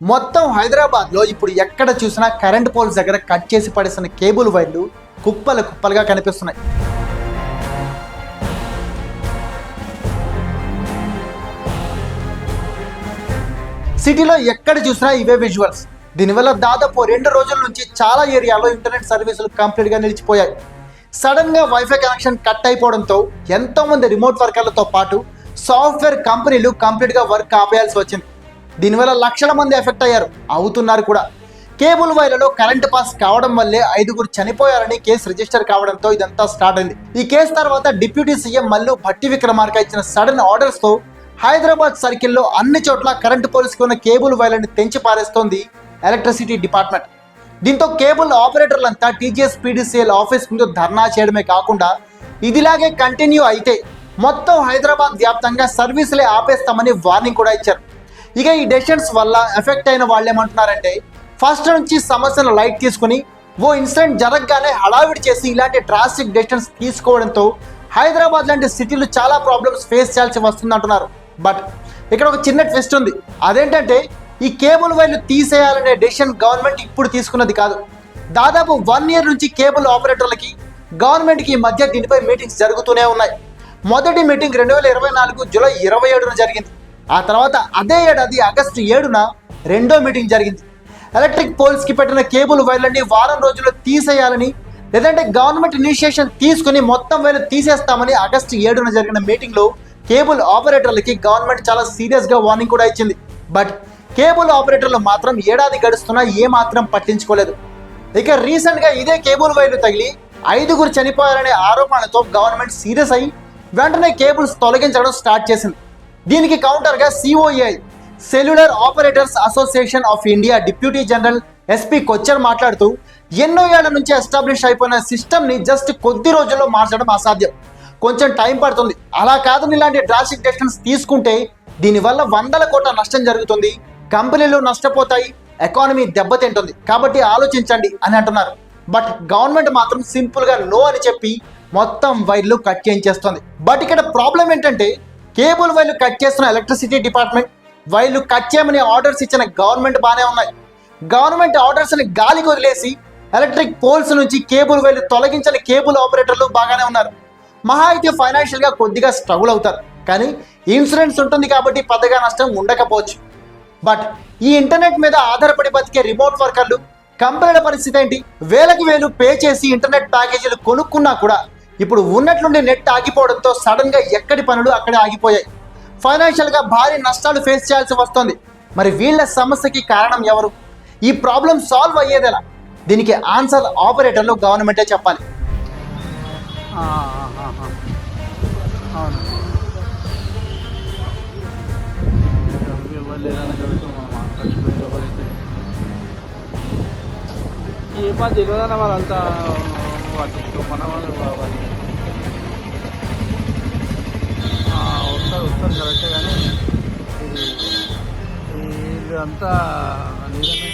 మొత్తం హైదరాబాద్లో ఇప్పుడు ఎక్కడ చూసినా కరెంట్ పోల్స్ దగ్గర కట్ చేసి పడేసిన కేబుల్ వైర్లు కుప్పలు కుప్పలుగా కనిపిస్తున్నాయి. సిటీలో ఎక్కడ చూసినా ఇవే విజువల్స్ దీనివల్ల దాదాపు రెండు రోజుల నుంచి చాలా ఏరియాలో ఇంటర్నెట్ సర్వీసులు కంప్లీట్గా నిలిచిపోయాయి. సడన్గా వైఫై కనెక్షన్ కట్ అయిపోవడంతో ఎంతోమంది రిమోట్ వర్కర్లతో పాటు సాఫ్ట్వేర్ కంపెనీలు కంప్లీట్గా వర్క్ ఆపేయాల్సి వచ్చింది. దీనివల్ల లక్షల మంది ఎఫెక్ట్ అయ్యారు. అవుతున్నారు కూడా. కేబుల్ వైర్లలో కరెంట్ పాస్ కావడం వల్లే ఐదుగురు చనిపోయారని కేసు రిజిస్టర్ కావడంతో ఇదంతా స్టార్ట్ అయింది. ఈ కేసు తర్వాత డిప్యూటీ సీఎం మల్లు భట్టి విక్రమార్క ఇచ్చిన సడన్ ఆర్డర్స్తో హైదరాబాద్ సర్కిల్లో అన్ని చోట్ల కరెంటు పోలుసుకున్న కేబుల్ వైర్లను తెంచి పారేస్తోంది ఎలక్ట్రిసిటీ డిపార్ట్మెంట్. దీంతో కేబుల్ ఆపరేటర్లంతా టీజీఎస్ పీడీసీఎల్ ఆఫీస్ ముందు ధర్నా చేయడమే కాకుండా ఇదిలాగే కంటిన్యూ అయితే మొత్తం హైదరాబాద్ వ్యాప్తంగా సర్వీసులే ఆపేస్తామని వార్నింగ్ కూడా ఇచ్చారు. ఇక ఈ డెసిషన్స్ వల్ల ఎఫెక్ట్ అయిన వాళ్ళు ఏమంటున్నారంటే ఫస్ట్ నుంచి సమస్యను లైట్ తీసుకుని ఓ ఇన్సిడెంట్ జరగగానే హడావిడి చేసి ఇలాంటి డ్రాస్టిక్ డెసిషన్స్ తీసుకోవడంతో హైదరాబాద్ లాంటి సిటీలు చాలా ప్రాబ్లమ్స్ ఫేస్ చేయాల్సి వస్తుంది అంటున్నారు. బట్ ఇక్కడ ఒక చిన్న ట్విస్ట్ ఉంది. అదేంటంటే ఈ కేబుల్ వైర్లు తీసేయాలనే డెసిషన్ గవర్నమెంట్ ఇప్పుడు తీసుకున్నది కాదు. దాదాపు వన్ ఇయర్ నుంచి కేబుల్ ఆపరేటర్లకి గవర్నమెంట్కి ఈ మధ్య దీనిపై మీటింగ్స్ జరుగుతూనే ఉన్నాయి. మొదటి మీటింగ్ రెండు వేల ఇరవై నాలుగు జూలై ఇరవై ఏడున జరిగింది. ఆ తర్వాత అదే ఏడాది ఆగస్టు ఏడున రెండో మీటింగ్ జరిగింది. ఎలక్ట్రిక్ పోల్స్కి పెట్టిన కేబుల్ వైర్లన్నీ వారం రోజుల్లో తీసేయాలని లేదంటే గవర్నమెంట్ ఇనిషియేషన్ తీసుకుని మొత్తం వైర్లు తీసేస్తామని ఆగస్టు ఏడున జరిగిన మీటింగ్లో కేబుల్ ఆపరేటర్లకి గవర్నమెంట్ చాలా సీరియస్గా వార్నింగ్ కూడా ఇచ్చింది. బట్ కేబుల్ ఆపరేటర్లు మాత్రం ఏడాది గడుస్తున్నా ఏమాత్రం పట్టించుకోలేదు. ఇక రీసెంట్గా ఇదే కేబుల్ వైర్లు తగిలి ఐదుగురు చనిపోయారనే ఆరోపణలతో గవర్నమెంట్ సీరియస్ అయి వెంటనే కేబుల్స్ తొలగించడం స్టార్ట్ చేసింది. దీనికి కౌంటర్గా COA cellular operators association of India deputy general SP Kochhar మాట్లాడుతూ ఎన్నో ఏళ్ళ నుంచి ఎస్టాబ్లిష్ అయిపోయిన సిస్టమ్ని జస్ట్ కొద్ది రోజుల్లో మార్చడం అసాధ్యం. కొంచెం టైం పడుతుంది. అలా కాదని ఇలాంటి డ్రాస్టిక్ డెసిషన్స్ తీసుకుంటే దీనివల్ల వందల కోట్ల నష్టం జరుగుతుంది. కంపెనీలు నష్టపోతాయి. ఎకానమీ దెబ్బతింటుంది. కాబట్టి ఆలోచించండి అని అంటున్నారు. బట్ గవర్నమెంట్ మాత్రం సింపుల్గా నో అని చెప్పి మొత్తం వైర్లు కట్ చేయించేస్తుంది. బట్ ఇక్కడ ప్రాబ్లం ఏంటంటే కేబుల్ వైర్లు కట్ చేస్తున్న ఎలక్ట్రిసిటీ డిపార్ట్మెంట్ వైర్లు కట్ చేయమని ఆర్డర్స్ ఇచ్చిన గవర్నమెంట్ బాగానే ఉన్నాయి. గవర్నమెంట్ ఆర్డర్స్ని గాలికి వదిలేసి ఎలక్ట్రిక్ పోల్స్ నుంచి కేబుల్ వైర్లు తొలగించని కేబుల్ ఆపరేటర్లు బాగానే ఉన్నారు. మహా అయితే ఫైనాన్షియల్గా కొద్దిగా స్ట్రగుల్ అవుతారు. కానీ ఇన్సూరెన్స్ ఉంటుంది కాబట్టి పెద్దగా నష్టం ఉండకపోవచ్చు. బట్ ఈ ఇంటర్నెట్ మీద ఆధారపడి బతికే రిమోట్ వర్కర్లు కంపెనీల పరిస్థితి ఏంటి? వేలకు వేలు పే చేసి ఇంటర్నెట్ ప్యాకేజీలు కొనుక్కున్నా కూడా ఇప్పుడు ఉన్నట్లుండి నెట్ ఆగిపోవడంతో సడన్గా ఎక్కడి పనులు అక్కడే ఆగిపోయాయి. ఫైనాన్షియల్గా భారీ నష్టాలు ఫేస్ చేయాల్సి వస్తుంది. మరి వీళ్ళ సమస్యకి కారణం ఎవరు? ఈ ప్రాబ్లం సాల్వ్ అయ్యేదెలా? దీనికి ఆన్సర్ ఆపరేటర్లు గవర్నమెంటే చెప్పాలి. ఏ పని తెలియదన్న వాళ్ళంతా పట్టించుకో మన వాళ్ళు వాళ్ళు వస్తారు వస్తారు కరెక్టే కానీ ఇది ఇదంతా నిజమే.